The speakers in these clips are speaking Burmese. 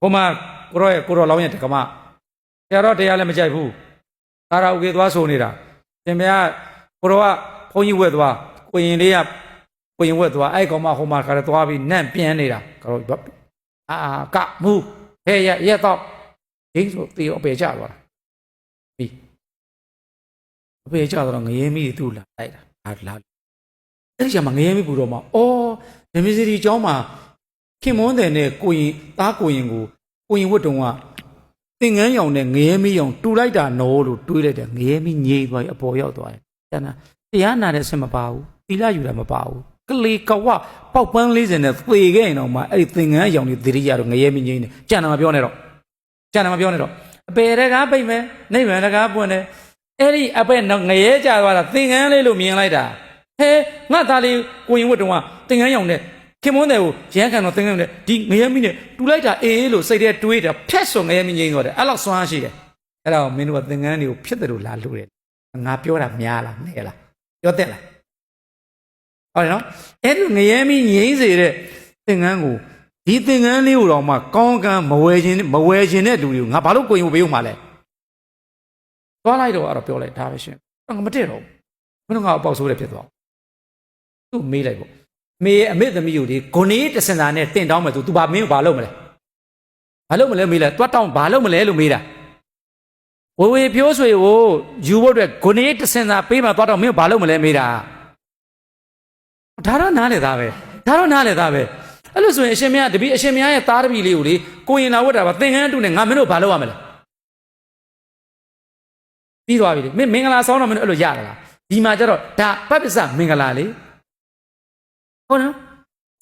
ဟိုမှာကိုရောရဲ့ကိုရောလောင်းရဲ့တက္ကမဆရာတော်တရားလည်းမကြိုက်ဘူးကာရာအိုကေသွားဆိုနေတာရှင်မရကိုရောကဘုန်းကြီးဝက်သွားကိုရင်လေးကကိုရင်ဝက်သွားအဲ့ကောင်မဟိုမှာခါတော့သွားပြီးနန့်ပြန်နေတာကိုရောအာကမူဟဲ့ရရက်တော့ဒိန်းဆိုတေအပေကြသွားတာပြီးအပေကြတော့ငရဲမိသူ့လာလိုက်တာဟာလာအဲ့ဒီကျမှငရဲမိပူတော့မှအော်ဓမ္မစီတီကျောင်းမှာ ခင်မွန်းတယ်နဲ့ကိုရင်သားကိုရင်ကိုကိုရင်ဝတ်တုံကသင်ငန်းရောင်နဲ့ငရဲမိရောင်တူလိုက်တာနော်လို့တွေးလိုက်တယ်ငရဲမိငြိသွားပြီအပေါ်ရောက်သွားတယ်ကျန်တာတရားနာတဲ့ဆင်မပါဘူးသီလယူတာမပါဘူးကလေးကဝပေါက်ပန်း40နဲ့သေခဲ့ရင်တော့မှအဲ့ဒီသင်ငန်းရောင်တွေသတိရတော့ငရဲမိငြိနေကျန်တာမပြောနဲ့တော့ကျန်တာမပြောနဲ့တော့အပေတကားပိတ်မယ်နှိမ့်မယ်တကားပွင့်တယ်အဲ့ဒီအပေငရဲကြသွားတာသင်ငန်းလေးလို့မြင်လိုက်တာဟဲငါသားလေးကိုရင်ဝတ်တုံကသင်ငန်းရောင်နဲ့ ခင်မွန်းတယ်ကိုရန်ခံတော့သင်ငန်းနဲ့ဒီငရဲမိနဲ့တူလိုက်တာအေးလို့စိတ်ထဲတွေးတာဖက်ဆိုငရဲမိငြိသွားတယ်အဲ့လောက်စွမ်းရှိတယ်အဲ့ဒါကိုမင်းတို့ကသင်ငန်းတွေကိုဖြစ်တယ်လို့လာလို့တယ်ငါပြောတာများလားနဲလားပြောတဲ့လားဟုတ်တယ်နော်အဲ့ဒီငရဲမိငြိစေတဲ့သင်ငန်းကိုဒီသင်ငန်းလေးကိုတော့မှကောင်းကန်းမဝယ်ခြင်းမဝယ်ခြင်းတဲ့လူတွေကိုငါဘာလို့ကိုရင်ကိုပေးဦးမှာလဲသွားလိုက်တော့အဲ့တော့ပြောလိုက်ဒါပဲရှင်ငါမတည့်တော့ဘူးဘယ်တော့ငါအပေါက်ဆိုးတယ်ဖြစ်သွားသူ့မေးလိုက်ပေါ့ မေရဲ့အမေသမီးကိုဒီဂုဏေးတစင်စာနဲ့တင့်တောင်းမယ်သူ तू ဘာမင်းကိုဘာလုပ်မလဲဘာလုပ်မလဲမေးလိုက်တွတ်တောင်းဘာလုပ်မလဲလို့မေးတာဝေဝေပြိုးဆွေကိုယူဖို့အတွက်ဂုဏေးတစင်စာပေးမှတွတ်တောင်းမင်းကိုဘာလုပ်မလဲမေးတာဒါတော့နားလေသားပဲဒါတော့နားလေသားပဲအဲ့လိုဆိုရင်အရှင်မင်းကတပည့်အရှင်မင်းရဲ့သားတပည့်လေးကိုလေကိုရင်လာဝတ်တာပါသင်္ကန်းတူနဲ့ငါမင်းတို့ဘာလုပ်ရမလဲပြီးသွားပြီလေမင်းမင်္ဂလာဆောင်းတော့မင်းတို့အဲ့လိုရတာလားဒီမှာကျတော့ဒါပပ္ပစမင်္ဂလာလေ ဟုတ်နော်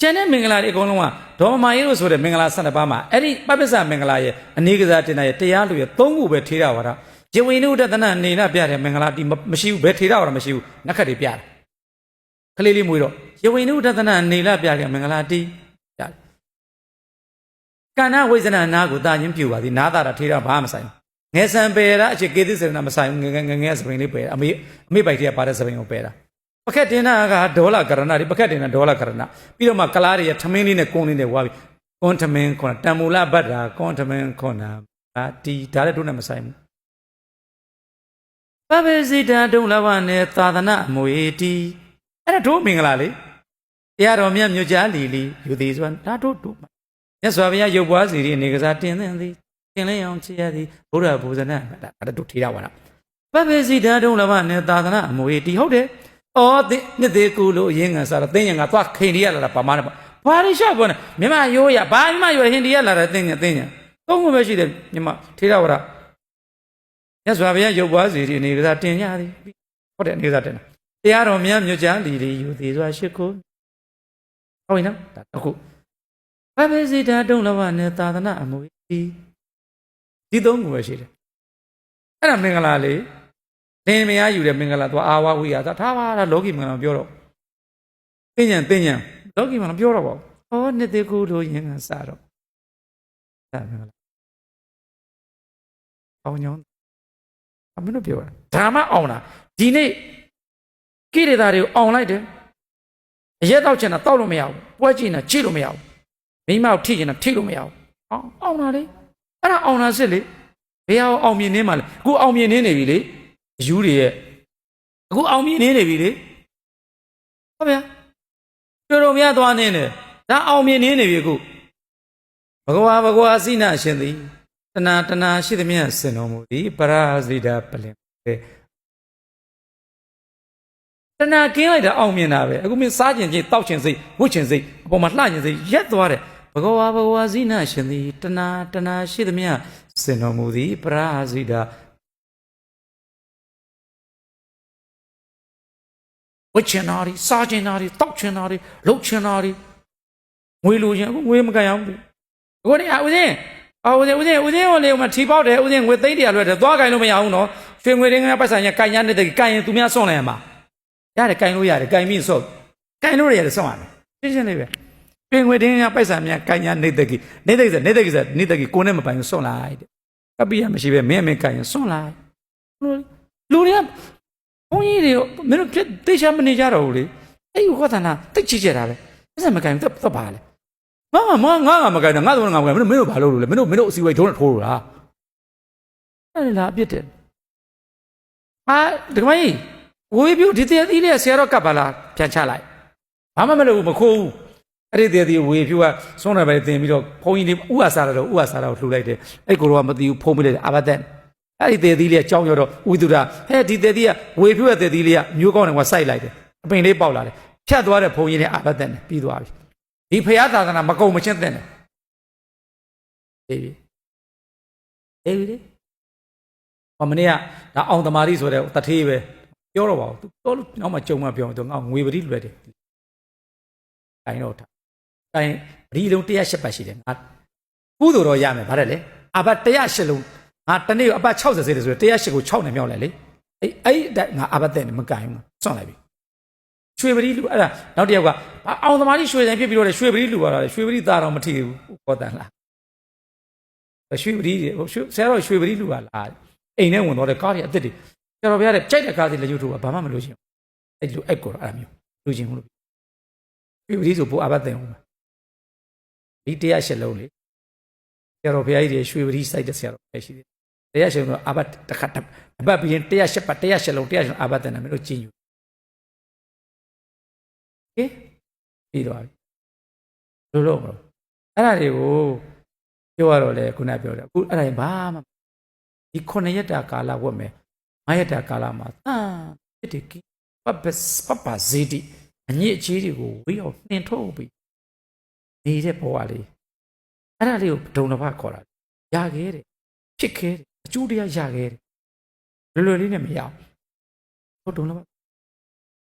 ကျန်တဲ့မင်္ဂလာတွေအကုန်လုံးကဒေါ်မာရီလို့ဆိုတဲ့မင်္ဂလာ12ပါးမှာအဲ့ဒီပပ္ပစမင်္ဂလာရဲ့အနေကစားတင်တဲ့ရဲ့တရားလူရဲ့သုံးခုပဲထေရဝါဒဇေဝိနုဒသနနေနာပြတဲ့မင်္ဂလာတီမရှိဘူးဘယ်ထေရဝါဒမရှိဘူးနက်ခတ်တွေပြတယ်ခလေးလေးမွေးတော့ဇေဝိနုဒသနနေလာပြတဲ့မင်္ဂလာတီပြတယ်ကဏ္ဍဝိဇ္ဇနာနာကိုတာချင်းပြူပါသည်နာတာတာထေရဘာမှမဆိုင်ဘူးငယ်ဆံပယ်တာအချစ်ကေသစ္စရဏမဆိုင်ဘူးငယ်ငယ်ငယ်ငယ်စပရင်လေးပယ်အမေအမေပိုက်တည်းကပါတဲ့စပရင်ကိုပယ်တာ ပကက်တင်နာကဒေါ်လာကရဏဒီပကက်တင်နာဒေါ်လာကရဏပြီးတော့မှကလားတွေရထမင်းလေးနဲ့ကုန်းလေးနဲ့ဝါပြီးကွန်ထမင်းခွန်တံမူလဘတ်တာကွန်ထမင်းခွန်နာအာတီဒါလည်းတို့နဲ့မဆိုင်ဘူးပပစီတာဒုံလဘနဲ့သာသနာအမွေတီအဲ့ဒါတို့မင်္ဂလာလေတရားတော်မြတ်မြတ်ကြားလီလီယူသည်ဆိုတာဒါတို့တို့မှာမြတ်စွာဘုရားရုပ်ပွားစီရီအနေကစားတင်သင်သည်တင်လင်းအောင်ချစ်ရသည်ဘုရားဘုဇနာဒါဒါတို့ထေရဝါဒပပစီတာဒုံလဘနဲ့သာသနာအမွေတီဟုတ်တယ် အော်ဒီနှစ်သေးကူလို့အရင်ကစားတော့တင်းရင်ကသွားခိန်ရီရလာတာပါမနဲ့ဘာလို့ရှောက်ပေါ်နေမြမရိုးရဘာမှမရိုးဟင်ဒီရလာတဲ့တင်းရင်တင်းရင်သုံးခုပဲရှိတယ်မြမထေရဝါဒမြတ်စွာဘုရားရုပ်ပွားစီရီအနေကစားတင်ရသည်ဟုတ်တယ်အနေကစားတင်တာတရားတော်မြတ်မြတ်ကြားလီလီယူသည်ဆိုတာရှ िख ိုးဟုတ်ပြီနော်ဒါအခုဘဘစီတာတုံးလဘနဲ့သာသနာအမွေဒီဒီသုံးခုပဲရှိတယ်အဲ့ဒါမင်္ဂလာလေ လင်းမယားယူတဲ့မင်္ဂလာသွားအာဝဝိယသာထားပါလားလောကီမင်္ဂလာမပြောတော့တင်းညံတင်းညံလောကီမင်္ဂလာမပြောတော့ပါဘူးဟောနှစ်သေးကူလို့ရင်ကစားတော့ဒါမင်္ဂလာအောင်ညောင်းအမင်းတို့ပြောတာဒါမှအောင်လားဒီနေ့ကိရိတာတွေကိုအောင်လိုက်တယ်အရက်တော့ချင်တာတောက်လို့မရဘူးပွဲကြည့်နေတာကြည့်လို့မရဘူးမိမကိုထိချင်တာထိလို့မရဘူးအောင်အောင်တာလေအဲ့ဒါအောင်တာစစ်လေဘယ်အောင်အောင်မြင်နေမှာလဲအခုအောင်မြင်နေနေပြီလေ အယူတွေရဲ့အခုအောင်မြင်နေနေပြီလေဟုတ်ဗျာကျော်တော်များသွားနေတယ်ဒါအောင်မြင်နေနေပြီအခုဘဂဝါဘဂဝါအစိနာရှင်သည်တဏတဏရှိသမျှစင်တော်မူသည်ပရာဇိတာပလင်တဲ့တဏကင်းလိုက်တာအောင်မြင်တာပဲအခုမင်းစားကျင်ချင်းတောက်ကျင်စိတ်ဝှက်ကျင်စိတ်အပေါ်မှာလှကျင်စိတ်ရက်သွားတယ်ဘဂဝါဘဂဝါဇိနာရှင်သည်တဏတဏရှိသမျှစင်တော်မူသည်ပရာဇိတာ ဝှက်ချင်တာတွေစားချင်တာတွေတောက်ချင်တာတွေလှုပ်ချင်တာတွေငွေလိုချင်အခုငွေမကန်အောင်ဘူးအခုနေဦးစင်းအော်ဦးစင်းဦးစင်းဦးစင်းဟိုလေဟိုမှာထီပေါက်တယ်ဦးစင်းငွေသိန်းတရာလွှဲတယ်သွားကင်လို့မရဘူးနော်ရွှေငွေတင်းကပတ်ဆိုင်ရကင်ရနေတဲ့ကင်ရင်သူများစွန့်လိုက်ရမှာရတယ်ကင်လို့ရတယ်ကင်ပြီးစွန့်ကင်လို့ရတယ်စွန့်ရတယ်ရှင်းရှင်းလေးပဲရွှေငွေတင်းကပတ်ဆိုင်များကင်ရနေတဲ့ကိနေတဲ့ကိနေတဲ့ကိဆိုနေတဲ့ကိကိုနဲ့မပိုင်စွန့်လိုက်တဲ့ကပ်ပြီးရမရှိပဲမင်းမင်းကင်ရင်စွန့်လိုက်လူတွေက ဘုန်းကြီးတွေမင်းတို့တိတ်ချမနေကြတော့ဘူးလေအဲ့ဒီကောသနာတိတ်ချစ်ကြတာပဲပတ်ဆိုင်မကင်တော့တော့ပါလေငါငါငါငါမကိုင်းတော့ငါတော့ငါမကိုင်းမင်းတို့မင်းတို့ဘာလုပ်လို့လဲမင်းတို့မင်းတို့အစီအဝေးထုံးနဲ့ထိုးလို့လားအဲ့ဒါလားအပြစ်တယ်အာဒီကမကြီးဝေးပြူဒီတရားသီးလေးဆရာတော်ကပ်ပါလားပြန်ချလိုက်ဘာမှမလုပ်ဘူးမခိုးဘူးအဲ့ဒီတရားသီးဝေးပြူကစွန့်တယ်ပဲတင်ပြီးတော့ဘုန်းကြီးလေးဥဟာစားတော့ဥဟာစားတော့လှူလိုက်တယ်အဲ့ကိုတော့မသိဘူးဖုံးပြလိုက်တယ်အာဘတ်တဲ့ အဲ့ဒီတရားသီးလေးအကြောင်းရောတော့ဝိသုဒဟဲ့ဒီတရားသီးကဝေးပြူရဲ့တရားသီးလေးကမျိုးကောင်းတယ်ကစိုက်လိုက်တယ်အပင်လေးပေါက်လာတယ်ဖြတ်သွားတဲ့ဘုန်းကြီးလေးအာဘတ်တဲ့ပြီးသွားပြီဒီဖရာသာသနာမကုံမချင်းတဲ့တယ်အေးပြီအေးပြီလေဟောမနေ့ကဒါအောင်တမာရီဆိုတဲ့တထေးပဲပြောတော့ပါဘူးသူပြောလို့နောက်မှကြုံမှပြောတယ်သူငါငွေပတိလွယ်တယ်တိုင်းတော့ထားတိုင်းပတိလုံး108ပတ်ရှိတယ်ငါကုသိုလ်တော့ရမယ်ဗါတယ်လေအဘတ်108လုံး ငါတနေ့အဘတ်60စေတယ်ဆိုရင်108ကို6နဲ့မြောက်လိုက်လေအဲ့အဲ့ဒါငါအဘတ်တဲ့မကင်ဘူးစွန့်လိုက်ပြီရွှေပတိလူအဲ့ဒါနောက်တစ်ယောက်ကအောင်သမားကြီးရွှေဆိုင်ဖြစ်ပြီးတော့ရွှေပတိလူပါတော့ရွှေပတိသားတော့မထီဘူးခေါ်တန်လားရွှေပတိရွှေဆရာတော်ရွှေပတိလူပါလားအိမ်ထဲဝင်တော့တဲ့ကားတွေအစ်စ်တွေဆရာတော်ဘုရားတဲ့ကြိုက်တဲ့ကားတွေလက်ညှိုးထိုးဘာမှမလို့ချင်အဲ့လိုအဲ့ကိုတော့အဲ့လိုမျိုးလူချင်းဘူးလို့ရွှေပတိဆိုပိုအဘတ်တဲ့ဟုတ်မှာဒီတရားရှစ်လုံးလေဆရာတော်ဘုရားကြီးတွေရွှေပတိစိုက်တဲ့ဆရာတော်ပဲရှိတယ် တရားရှစ်လုံးအဘတ်တစ်ခါတစ်ပတ်ပြီးရင်တရားရှစ်ပတ်တရားရှစ်လုံးတရားရှစ်အဘတ်တဲ့နာမည်လို့ကျင်းယူဟေးပြီးတော့ပြီလို့လို့မလို့အဲ့ဒါတွေကိုပြောရတော့လေခုနပြောတယ်အခုအဲ့ဒါဘာမှဒီခုနှစ်ရက်တာကာလဝတ်မယ်ငါးရက်တာကာလမှာတန်ဖြစ်တယ်ကိပပပပဇေတိအညစ်အကြေးတွေကိုဝေးအောင်နှင်ထုတ်ပြီးနေတဲ့ဘဝလေးအဲ့ဒါလေးကိုဒုံတစ်ဖခေါ်တာရခဲ့တယ်ဖြစ်ခဲ့တယ်အ ကျိုးတရားရခဲ့တယ်လွယ်လွယ်လေးနဲ့မရအောင်ဒုံတစ်ဖ